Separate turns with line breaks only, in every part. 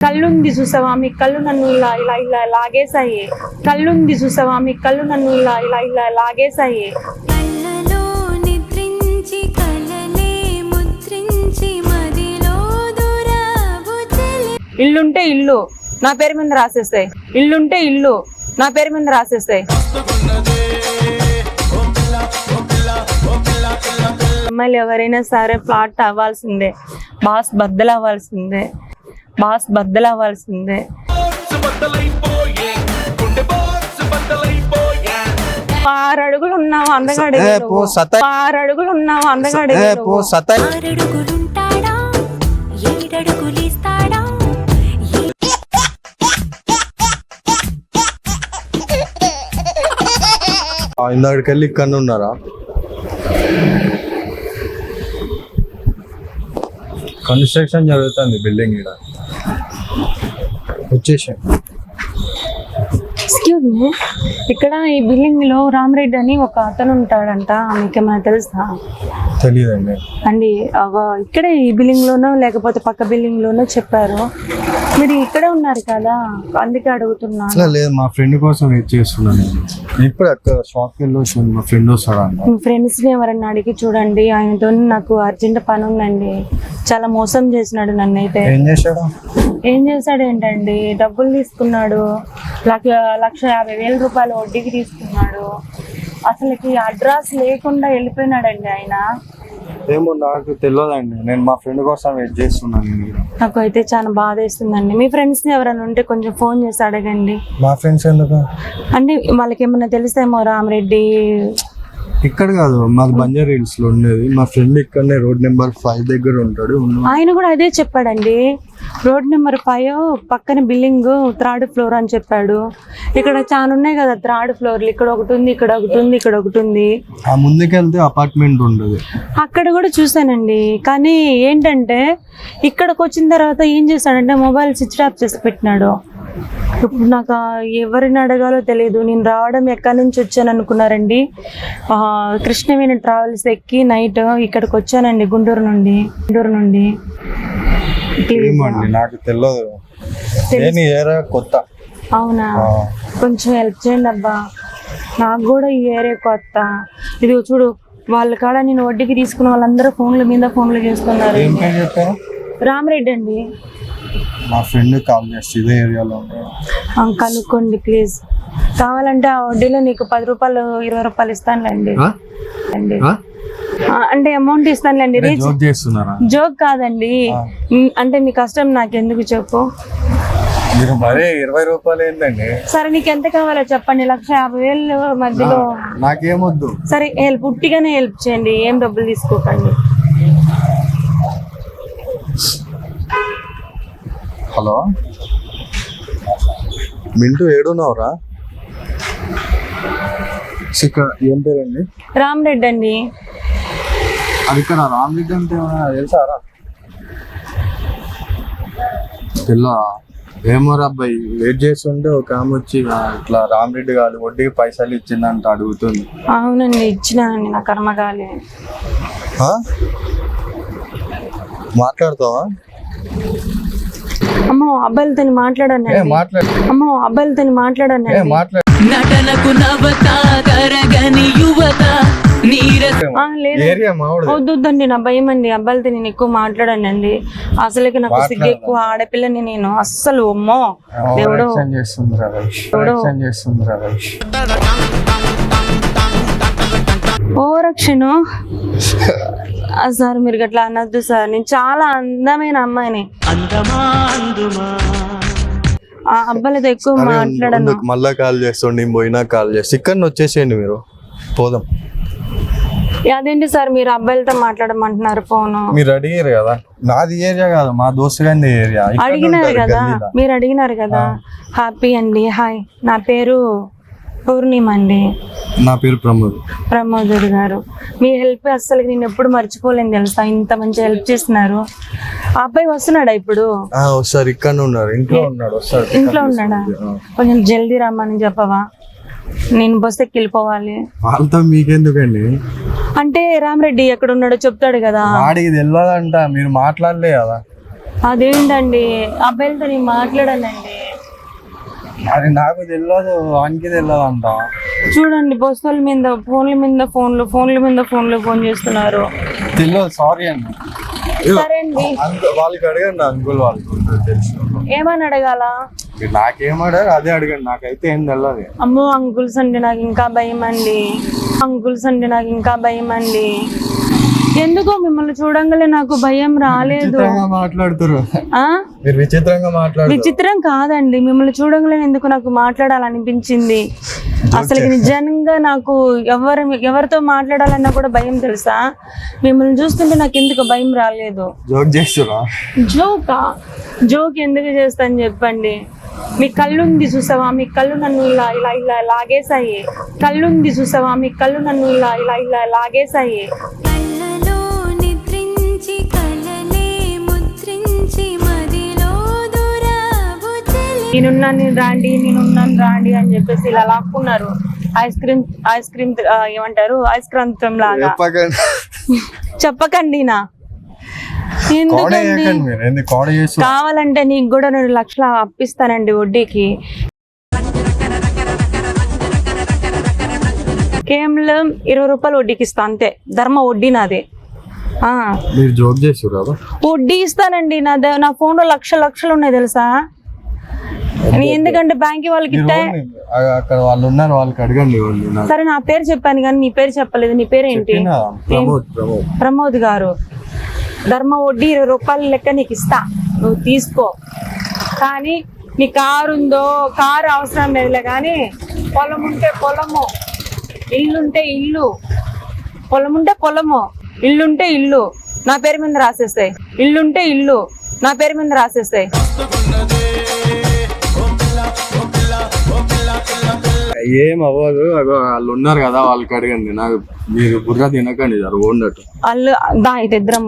కళ్ళుంది చూసావా? మీ కళ్ళు నన్ను ఇలా ఇలా ఇలా లాగేశాయి. కళ్ళుంది చూసావా? మీ కళ్ళు నన్ను ఇలా ఇలా ఇలా లాగేశాయి.
కళ్ళలో నిద్రించి కలలే ముద్రించి మదిలో దూరావు చెలి
ఇల్లుంటే ఇల్లు నా పేరు మీద రాసేస్తాయి ఇల్లుంటే ఇల్లు నా పేరు మీద రాసేస్తాయి అమ్మాయిలు ఎవరైనా సరే ఫ్లాట్ అవ్వాల్సిందే. బాస్ బద్దలు అవ్వాల్సిందే బాస్ బద్దలు అవ్వాల్సిందే ఆరు అడుగులు ఉన్నావు అందగాడు ఆరు అడుగులు ఉన్నావు అందగాడు
ఇందాకడికెళ్ళి ఇక్కడ ఉన్నారా? కన్స్ట్రక్షన్ జరుగుతుంది బిల్డింగ్ ఇక్కడ వచ్చేసాం.
ఎక్స్క్యూజ్ మీ ఇక్కడ ఈ బిల్డింగ్లో రామరెడ్డి అని ఒక అతను ఉంటాడంట. మీకేమైనా తెలుసా?
తెలియదండి.
అండి ఇక్కడే ఈ బిల్డింగ్ లోనో లేకపోతే పక్క బిల్డింగ్ లోనో చెప్పారు. మీరు ఇక్కడే ఉన్నారు కదా అందుకే అడుగుతున్నా
లేదు మా ఫ్రెండ్ కోసం వెయిట్ చేస్తున్నాను. నేను ఇప్పుడు అక్కడ వెళ్ళి వచ్చాను మా ఫ్రెండ్ వస్తాడంట
మీ ఫ్రెండ్స్ని ఎవరైనా అడిగి చూడండి ఆయనతో నాకు అర్జెంట్ పని ఉందండి. చాలా మోసం చేసినాడు నన్ను అయితే
ఏం చేశాడు?
ఏం చేశాడు ఏంటండి? డబ్బులు తీసుకున్నాడు. లక్ష లక్ష యాభై వేల రూపాయలు వడ్డీకి తీసుకున్నాడు. అసలుకి అడ్రస్ లేకుండా వెళ్ళిపోయినాడండి ఆయన.
ఏమో నాకు తెలియదండి నేను మా ఫ్రెండ్ కోసం వెయిట్ చేస్తున్నాను.
నాకు అయితే చాలా బాధ వేస్తుందండి. మీ ఫ్రెండ్స్ ఎవరైనా ఉంటే కొంచెం ఫోన్ చేసి అడగండి.
మా ఫ్రెండ్స్ ఎందుకు?
అంటే వాళ్ళకి ఏమన్నా తెలుసేమో రామరెడ్డి
ఇక్కడ కాదు మాది బంజారా హిల్స్లో ఉండేది. మా ఫ్రెండ్ ఇక్కడనే రోడ్ నెంబర్ ఫైవ్ దగ్గర ఉంటాడు.
ఆయన కూడా అదే చెప్పాడండి. రోడ్ నెంబర్ ఫైవ్ పక్కన బిల్డింగ్ థర్డ్ ఫ్లోర్ అని చెప్పాడు. ఇక్కడ చాలా ఉన్నాయి కదా థర్డ్ ఫ్లోర్లు. ఇక్కడ ఒకటి ఉంది ఇక్కడ ఒకటి ఉంది ఇక్కడ ఒకటి ఉంది.
ఆ ముందుకెళ్తే అపార్ట్మెంట్ ఉండదు.
అక్కడ కూడా చూసానండి కానీ ఏంటంటే ఇక్కడికి వచ్చిన తర్వాత ఏం చేశాడంటే మొబైల్ స్విచ్ ఆఫ్ చేసి పెట్టినాడు. ఇప్పుడు నాకు ఎవరిని అడగాలో తెలియదు నేను రావడం ఎక్కడి నుంచి వచ్చాను అనుకున్నారండి. కృష్ణవేణి ట్రావెల్స్ ఎక్కి నైట్ ఇక్కడికి వచ్చానండి గుంటూరు నుండి. గుంటూరు నుండి.
ఏమండి నాకు తెలియదు నేను ఏరియా కొత్త.
అవునా? కొంచెం హెల్ప్ చేయండి అబ్బా. నాకు కూడా ఈ ఏరియా కొత్త. ఇది చూడు వాళ్ళ కాడ నేను వడ్డీకి తీసుకున్న వాళ్ళందరూ ఫోన్ల మీద ఫోన్లు చేస్తున్నారు
ఏం పేరు చెప్పారు?
రామరెడ్డి అండి.
మా ఫ్రెండ్ కాల్ చేస్తే ఇదే ఏరియాలో
కనుక్కోండి ప్లీజ్ కావాలంటే ఆ వడ్డీలో నీకు పది రూపాయలు ఇరవై రూపాయలు ఇస్తానులేండి? అండి. అంటే అమౌంట్ ఇస్తానులేండి. రీచ్
జోక్ చేస్తున్నారా?
జోక్ కాదండి. అంటే మీ కష్టం నాకు ఎందుకు చెప్పు.
మీరు మరీ ఇరవై రూపాయలు ఏందండి?
సరే నీకు ఎంత కావాలో చెప్పండి. లక్ష యాభై వేలు మధ్యలో.
నాకేమొద్దు.
సరే హెల్ప్ ఉట్టిగానే హెల్ప్ చేయండి. ఏం డబ్బులు తీసుకోకండి.
హలో? మింటూ ఏడున్నావురా? ఇక్కడ ఏం పేరండి?
రామరెడ్డి అండి.
అది ఇక్కడ రామరెడ్డి అంటే ఏమన్నా తెలుసారా తెల్లా? ఏమో అబ్బాయి వెయిట్ చేస్తుంటే ఒక ఆమె వచ్చి "ఆ, ఇట్లా రామరెడ్డి గారు వడ్డీకి పైసలు ఇచ్చిందంట అడుగుతుంది.
అవునండి ఇచ్చినానండి నా కర్మగాలి
ఆ? మాట్లాడతావా?
అమ్మో అబ్బాయిలతో మాట్లాడాను
ఏ మాట్లాడు.
అమ్మో అబ్బాయిలతో మాట్లాడాను
ఏ మాట్లాడు.
నటనకు నవత కరగని యువత
వద్దండి నా భయం అండి. అబ్బాయిలతో నేను ఎక్కువ మాట్లాడానండి అసలుకి నాకు సిగ్గు ఎక్కువ. ఆడపిల్లని నేను అస్సలు అమ్మో. దేవుడు.
యాక్షన్ చేస్తుంది రమేష్ యాక్షన్ చేస్తుంది రమేష్
ఓ రక్షణ సార్ మీరు గట్లా అనొద్దు సార్. నేను చాలా అందమైన అమ్మాయిని.
అందమా అందుమా?
ఆ అబ్బాయిలతో ఎక్కువ మాట్లాడను.
మళ్ళా కాల్ చేస్తుండే పోయినా కాల్ చేస్తే. ఇక్కడ వచ్చేసేయండి మీరు. పోదాం.
అదేంటి సార్ మీరు అబ్బాయిలతో మాట్లాడమంటున్నారు ఫోను?
మీరు అడిగారు కదా? నాది ఏరియా కాదు మా దోస్తు గారి ఏరియా
అడిగినారు కదా. మీరు అడిగినారు కదా? హ్యాపీ అండి హాయ్. నా పేరు పూర్ణిమ అండి
నా పేరు ప్రమోద్.
ప్రమోదర్ గారు. మీ హెల్ప్ అస్సలు నేను ఎప్పుడు మర్చిపోలేను తెలుసా? ఇంత మంచి హెల్ప్ చేస్తున్నారు. ఆ అబ్బాయి వస్తున్నాడా ఇప్పుడు?
ఇక్కడ ఉన్నారు ఇంట్లో ఉన్నాడు వస్తాడు
ఇంట్లో ఉన్నాడా? కొంచెం జల్దీ రమ్మని చెప్పవా? నేను బస్ ఎక్కి వెళ్ళిపోవాలి
వాళ్ళతో మీకెందుకండి?
అంటే రామరెడ్డి ఎక్కడ ఉన్నాడో చెప్తాడు కదా.
వాడికి తెలియదంట మీరు మాట్లాడలే కదా.
అదేంటండి? అబ్బాయిలతో నేను మాట్లాడానండి.
అది నాకు తెలియదు వానికి తెలియదు అంట.
చూడండి బస్సుల మీద ఫోన్ల మీద ఫోన్లు ఫోన్ల మీద ఫోన్లు ఫోన్ చేస్తున్నారు.
తెలియదు సారీ అండి.
సరే అండి.
వాళ్ళకి అడగండి అంకుల్ వాళ్ళకి తెలుసు.
ఏమని అడగాల?
మీరు నాకేమడారు అదే అడగండి నాకైతే ఏం తెలియదు
అమ్మో అంకుల్స్ అంటే నాకు ఇంకా భయం అండి అంకుల్స్ అంటే నాకు ఇంకా భయం అండి ఎందుకో మిమ్మల్ని చూడంగానే నాకు భయం రాలేదు.
మాట్లాడుతారు విచిత్రంగా మాట్లాడుతారు
విచిత్రం కాదండి. మిమ్మల్ని చూడంగానే ఎందుకు నాకు మాట్లాడాలనిపించింది? అసలు నిజంగా నాకు ఎవరు ఎవరితో మాట్లాడాలన్నా కూడా భయం తెలుసా? మిమ్మల్ని చూస్తుంటే నాకు ఎందుకు భయం రాలేదు?
జోక్ చేస్తురా
జోకా? జోక్ ఎందుకు చేస్తాను చెప్పండి. మీ కళ్ళుంది చూసావా? మీ కళ్ళు నన్ను ఇలా ఇలా ఇలా లాగేశాయి. కళ్ళుంది చూసావా? మీ కళ్ళు నన్ను ఇలా ఇలా ఇలా లాగేశాయి. నేనున్నాను నేను రాండి నేనున్నాను రాండి అని చెప్పేసి ఇలా లాక్కున్నారు. ఐస్ క్రీమ్ ఐస్ క్రీమ్ ఏమంటారు? ఐస్ క్రాంతం లాగా.
చెప్పకండి.
నా. ఎందుకండి? కావాలంటే నీకు కూడా రెండు లక్షలు అప్పిస్తానండి వడ్డీకి. కేవలం ఇరవై రూపాయలు వడ్డీకి ఇస్తా అంతే. ధర్మ వడ్డీ నాదే.
మీరు జోక్
వడ్డీ ఇస్తానండి నా ద- నా ఫోన్లో లక్ష లక్షలు ఉన్నాయి తెలుసా? ఎందుకంటే బ్యాంక్ వాళ్ళకి
అక్కడ వాళ్ళు ఉన్నారు వాళ్ళకి అడగండి
సరే నా పేరు చెప్పాను కానీ నీ పేరు చెప్పలేదు. నీ పేరు ఏంటి?
ప్రమోద్
గారు. ధర్మ వడ్డీ ఇరవై రూపాయల లెక్క నీకు ఇస్తా. నువ్వు తీసుకో. కానీ నీ కారు ఉందో కారు అవసరం లేదులే కానీ పొలం ఉంటే పొలము. ఇల్లుంటే ఇల్లు. పొలం ఉంటే పొలము. ఇల్లుంటే ఇల్లు. నా పేరు మీద రాసేస్తాయి ఇల్లుంటే ఇల్లు. నా పేరు మీద రాసేస్తాయి
ఏం అవ్వదు. వాళ్ళు ఉన్నారు కదా వాళ్ళకి అడగండి. నాకు మీరు బుర్ర తినకండి సార్ ఓడినట్టు
వాళ్ళు దా ఇది ఇద్దరం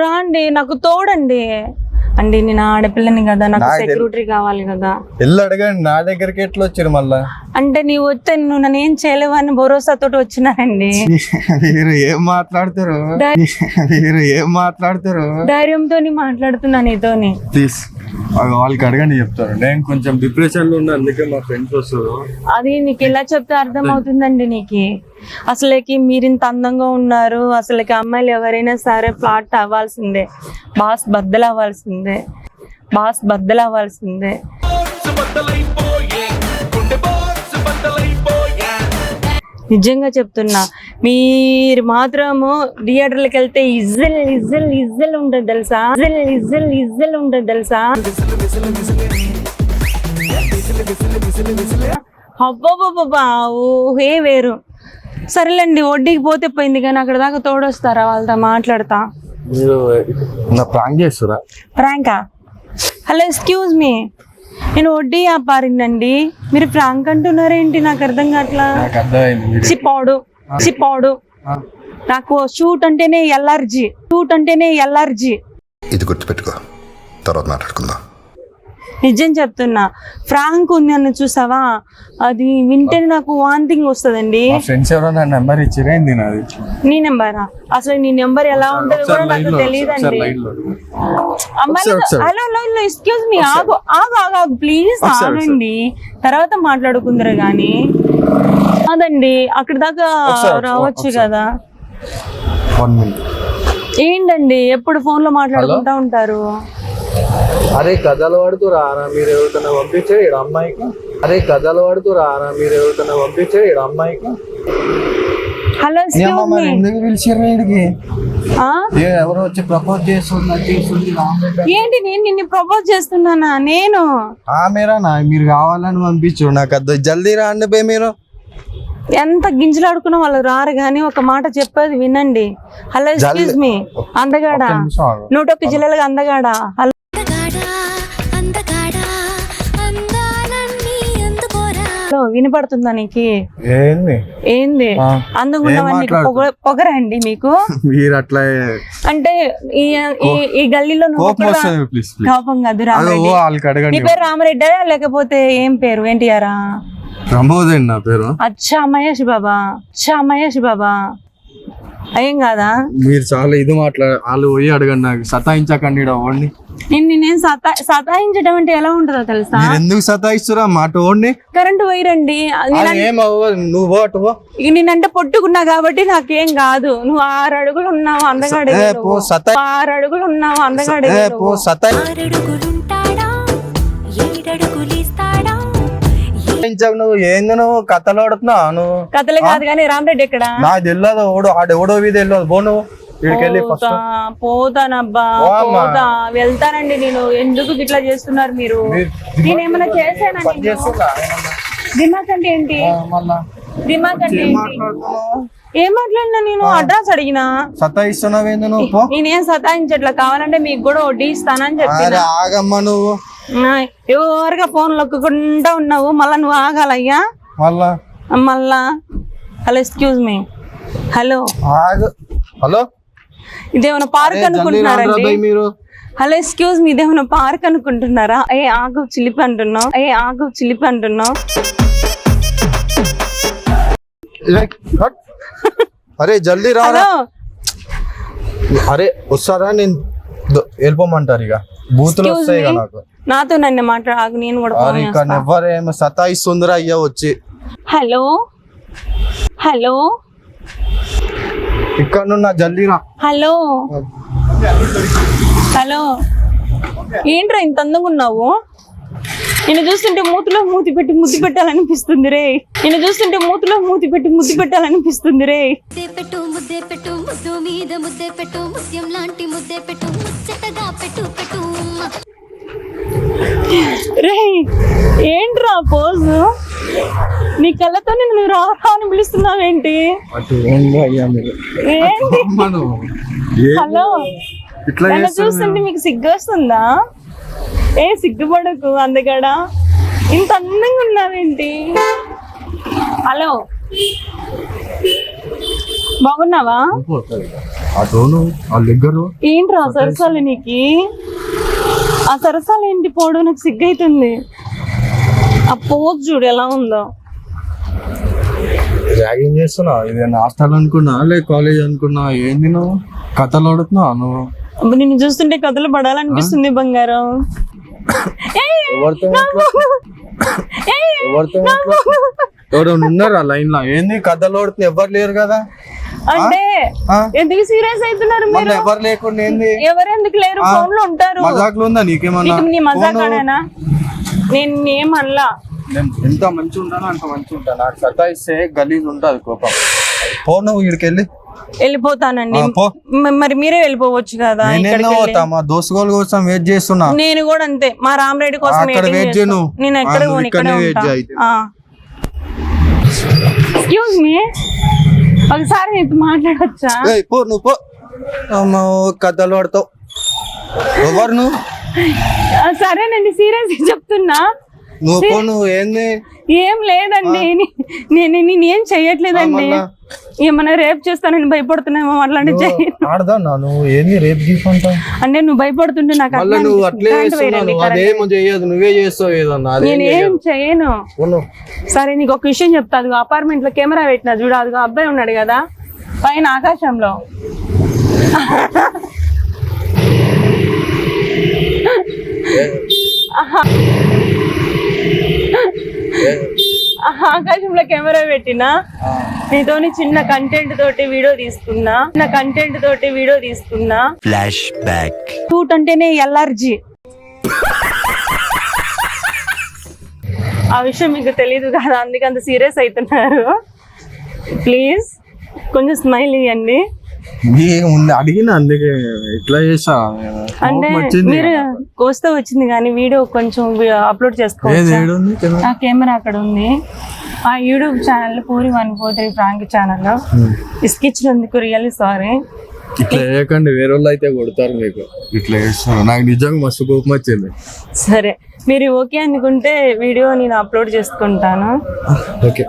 రాండి నాకు తోడండి. అండి నేను ఆడపిల్లని కదా నాకు
నాకు తెలు-
సెక్యూరిటీ కావాలి కదా.
వెళ్ళి అడగండి నా దగ్గరికి ఎట్లా వచ్చారు మళ్ళా?
అంటే నీవు వస్తే నువ్వు నన్ను ఏం చేయలేవని భరోసాతో వచ్చినానండి
మీరు ఏం మాట్లాడతారు? మీరు ఏం మాట్లాడతారు?
ధైర్యంతో మాట్లాడుతున్నా నీతోని.
ప్లీజ్ వాళ్ళకి అడగండి చెప్తారు నేను కొంచెం డిప్రెషన్లో ఉన్నా అందుకే మా ఫ్రెండ్స్ వస్తారు.
అది నీకు ఎలా చెప్తే అర్థం అవుతుందండి నీకు? అసలుకి మీరు ఇంత అందంగా ఉన్నారు అసలుకి అమ్మాయిలు ఎవరైనా సరే ఫ్లాట్ అవ్వాల్సిందే. బాస్ బద్దలు అవ్వాల్సిందే బాస్ బద్దలు అవ్వాల్సిందే నిజంగా చెప్తున్నా. మీరు మాత్రము థియేటర్లకు వెళ్తే ఇజ్జల్ ఇజ్జల్ ఇజ్జల్ ఉంటుంది తెలుసా? ఇజ్జల్ ఇజ్జల్ ఇజ్జల్ ఉంటుంది తెలుసా? అబ్బాబాబా ఊహే వేరు. సరేలేండి వడ్డీకి పోతే పోయింది కానీ అక్కడ దాకా తోడొస్తారా? వాళ్ళతో మాట్లాడతా.
మీరు ప్రాంక్ చేస్తారా?
ఫ్రాంకా హలో ఎక్స్క్యూజ్ మీ. నేను వడ్డీ వ్యాపారినండి. మీరు ఫ్రాంక్ అంటున్నారేంటి? నాకు అర్థం కావట్లా?
మీరు.
చిప్పాడు చిప్పాడు నాకు షూట్ అంటేనే ఎలర్జీ షూట్ అంటేనే ఎలర్జీ
ఇది గుర్తుపెట్టుకో. తర్వాత మాట్లాడుకుందాం.
నిజం చెప్తున్నా. ఫ్రాంక్ ఉంది అని చూసావా? అది వింటేనే నాకు వాంతింగ్ వస్తుందండి.
నెంబర్ ఇచ్చిరేంది నాది?
నీ నెంబరా? అసలు నీ నెంబర్ ఎలా ఉంటుందో కూడా నాకు తెలియదండి. అమ్మాయి. హలో హలో ఎక్స్క్యూజ్ మీ ఆగు ఆగు ఆగు ఆగు ప్లీజ్ ఆగండి. తర్వాత మాట్లాడుకుందరు గాని. అదండి అక్కడ దాకా రావచ్చు. కదా. ఏంటండి ఎప్పుడు ఫోన్లో మాట్లాడుకుంటా ఉంటారు?
అరే కథలు పడుతూ రారా మీరు ఎవరికైనా పంపించే ఇక్కడ అమ్మాయికి. అరే కథలు పడుతూ రారా మీరు ఎవరికైనా పంపించే ఇక్కడ అమ్మాయికి.
హలో
ఎందుకు పిలిచారు వీడికి ఏ ఎవరో వచ్చి ప్రపోజ్ చేస్తుంది చేస్తుంది రామరెడ్డి
ఏంటి నేను నిన్ను ప్రపోజ్ చేస్తున్నానా? నేను?
ఆమెరా నా? మీరు కావాలని పంపించు నాకు అద్ద జల్దీ రాండి బే మీరు.
ఎంత గింజలాడుకున్నా వాళ్ళు రారు కానీ ఒక మాట చెప్పేది వినండి. హలో ఎక్స్క్యూజ్ మీ అందగాడా?
ఒక్క ఆగు.
నూటొక్క జిల్లాలుగా అందగాడా? హలో హలో, వినపడుతుందా నీకు?
ఏంది?
ఏంది? పొగ- పొగరండి మీకు?
మీరు అట్లా
అంటే ఈ గల్లీలో
కోపం
కాదు రామరెడ్డి. నీ పేరు రామరెడ్డా లేకపోతే ఏం పేరు? ఎన్టీఆరా?
ప్రమోద్ అండి నా పేరు.
అచ్చా మహేష్ బాబా. అచ్చా మహేష్ బాబా. ఏం కాదా?
మీరు చాలా ఇది మాట్లా వాళ్ళు పోయి అడగండి నాకు. సతాయించకండి ఓడిని.
నేను నేనేం సతా సతాయించడం అంటే ఎలా ఉంటుందో తెలుసా?
మీరు ఎందుకు సతాయిస్తురా మాట ఓడిని.
కరెంట్ వైరండి
అది ఏం అవ్వదు నువ్వు పో, అటు పో.
ఇక నేనంటే పొట్టుకున్నా కాబట్టి నాకేం కాదు. నువ్వు ఆరు అడుగులు ఉన్నావు అందగాడి
ఏ పో సతాయి.
ఆరు అడుగులు ఉన్నావు అందగాడి
ఏ పో సతాయి.
ఆరడుగులుంటాడా? ఏడడుగులిస్తాడా?
నువ్వు. ఏంది నువ్వు? కథలు ఆడుతున్నావు నువ్వు?
కథలే కాదు కానీ రామరెడ్డి ఎక్కడ?
నాకు తెలియదు ఓడు ఆడు ఎవడో వీధి తెలియదు పో నువ్వు.
పోతానబ్బా. పోతా. వెళ్తానండి నేను. ఎందుకు ఇట్లా చేస్తున్నారు మీరు? నేనేమైనా చేశానా దిమాక్ అంటే ఏంటి? దిమాక్ అంటే ఏంటి? ఏం మాట్లాడినా నేను? అడ్రస్ అడిగినా?
సతాయిస్తున్నావు ఏంది నువ్వు? పో.
నేనేం సతాయించట్లా? కావాలంటే మీకు కూడా వడ్డీ ఇస్తానని
ఆగమ్మా నువ్వు.
ఎవరుగా ఫోన్ లొక్కకుండా ఉన్నావు? మళ్ళా నువ్వు ఆగాలయ్యా?
మళ్ళా.
మళ్ళా. Hello excuse me. Hello.
Hello?
ఇదేమైనా పార్క్ అనుకుంటున్నారండి
బై మీరు.
హలో ఎక్స్క్యూజ్ మీ ఇదేమైనా పార్క్ అనుకుంటున్నారా? ఏ ఆగు చిలిపి అంటున్నావు. ఏ ఆగు చిలిపి అంటున్నావు.
అరే జల్దీ రారా. అరే వస్తారా? నేను వెళ్ళిపోమంటారు ఇక. బూతులు వస్తాయి. నాకు.
నాతో నన్ను మాట్లాడు ఆగు నేను కూడా
అరే ఇక్కడ
చేస్తా.
ఎవ్వరేమో సతాయిస్తుందిరా అయ్యా వచ్చి.
హలో. హలో.
ఇక్కడ నువ్వు జల్దీ రా
హలో. హలో. ఏంట్రా ఇంత అందంగా ఉన్నావు? నేను చూస్తుంటే మూతిలో మూతి పెట్టి ముద్దు పెట్టాలనిపిస్తుంది రే. నేను చూస్తుంటే మూతిలో మూతి పెట్టి ముద్దు పెట్టాలనిపిస్తుంది రే.
పెట్టు ముద్దే పెట్టు ముద్దు మీద ముద్దే పెట్టు ముత్యం లాంటి ముద్దే పెట్టు ముచ్చటగా పెట్టు పెట్టు.
రే ఏంట్రా పోజు నీ కళ్ళతో నేను రా రా అని పిలుస్తున్నావేంటి? ఏంటి హలో.
ఇట్లా
నన్ను చూస్తుంటే మీకు సిగ్గు వస్తుందా ఏ సిగ్గుపడకు అందగాడా ఇంత అందంగా ఉన్నావేంటి? హలో. బాగున్నావా? ఏంట్రా ఆ సరసాలు నీకి? ఆ సరసాలు ఏంటి? పోవడం నాకు సిగ్గు అవుతుంది ఆ పోజ్ చూడు ఎలా ఉందో.
ర్యాగింగ్ చేస్తున్నావు ఇది హాస్టల్ అనుకున్నా లే కాలేజ్ అనుకున్నా ఏంది నువ్వు? కథలు ఆడుతున్నావు నువ్వు?
అబ్బా, నిన్ను చూస్తుంటే కథలు పడాలనిపిస్తుంది బంగారం.
ఎవరైనా ఉన్నారా లైన్లో ఏంది? కథలు ఆడుతున్నా ఎవరు లేరు కదా?
అంటే? ఎందుకు సీరియస్ అవుతున్నారు మీరు?
ఎవరు లేకుండా ఏంది?
ఎవరెందుకు లేరు? ఫోన్లో ఉంటారు.
మజాకులు ఉందా నీకేమన్నా?
నీకు నీ మజాక్ నేను ఏమనలా
నేను ఎంత మంచి ఉంటానో అంత మంచి ఉంటాను నాకు సతాయిస్తే గలీజ్ ఉంటుంది కోపం. పో నువ్వు ఇక్కడికి వెళ్ళి
వెళ్ళిపోతానండి.
ఆ, పో.
మ- మరి మీరే వెళ్ళిపోవచ్చు కదా ఇక్కడికి వెళ్ళి.
పోతా మా దోస్తుగోల కోసం వెయిట్ చేస్తున్నా.
నేను కూడా అంతే. మా రామరెడ్డి కోసం
అక్కడ
చేస్తా.
చేయను.
నేను ఎక్కడ
ఆ, నువ్వు
పోను,
ఇక్కడనే
ఇక్కడే
wait
ఉంటా.
చేయి. అయితే.
ఎక్స్క్యూజ్ మీ ఒకసారి మాట్లాడొచ్చా?
ఏయ్, పో నువ్వు పో. అమ్మో కథలు పడతావు. ఎవరు నువ్వు?
సరేనండి సీరియస్ చెప్తున్నా. ఏం లేదండి. నేను నేను ఏం చెయ్యట్లేదండి? ఏమన్నా రేపు చేస్తానని భయపడుతున్నామో అట్లాంటి అంటే నువ్వు భయపడుతుంటే నాకు
అదేం
నేను. చేయను. సరే నీకు ఒక విషయం చెప్తా. అదిగో అపార్ట్మెంట్లో కెమెరా పెట్టినా చూడు. అదిగో అబ్బాయి ఉన్నాడు కదా. పైన ఆకాశంలో. ఆకాశంలో కెమెరా పెట్టినా? నీతోని చిన్న కంటెంట్ తోటి వీడియో తీసుకున్నా చిన్న కంటెంట్ తోటి వీడియో తీసుకున్నా
ఫ్లాష్ బ్యాక్
షూట్ అంటేనే ఎలర్జీ ఆ విషయం మీకు తెలియదు కదా అందుకే అంత సీరియస్ అవుతున్నారు. ప్లీజ్ కొంచెం స్మైల్ ఇవ్వండి
నీ ముందు అడిగిన అందుకే ఇట్లా చేసా?
అంటే మీరు కోస్తే వచ్చింది కానీ వీడియో కొంచెం అప్లోడ్ చేసుకోవచ్చు? ఆ కెమెరా అక్కడ ఉంది. ఆ YouTube channel Puri one four three prank channel. ఇసుకిచ్చినందుకు really sorry?
ఇట్లా చేయకండి వేరే వాళ్ళు అయితే కొడతారు మీకు. ఇట్లా చేస్తారు నాకు నిజంగా మస్తు కోపం వచ్చింది.
సరే మీరు ఓకే అనుకుంటే వీడియో నేను అప్లోడ్ చేసుకుంటాను.
ఓకే.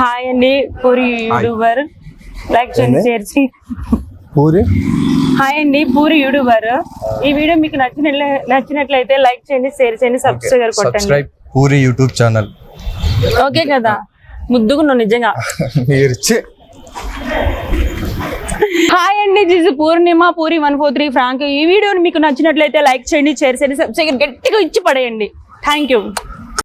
హాయ్ అండి పూరి యూట్యూబర్ లైక్ చేయండి షేర్ చేయండి
పూరి?
హాయ్ అండి పూరి యూట్యూబర్. ఈ వీడియో మీకు నచ్చినట్లే నచ్చినట్లయితే లైక్ చేయండి షేర్ చేయండి సబ్స్క్రైబర్ కొట్టండి.
Subscribe Puri YouTube channel.
Okay కదా? ముద్దుగున్నావు నిజంగా.
మీరు.
హాయ్ అండి this Purnima Puri one four three prank ఈ వీడియోని మీకు నచ్చినట్లయితే లైక్ చేయండి షేర్ చేయండి సబ్స్క్రైబ్ గట్టిగా ఇచ్చి పడేయండి. Thank you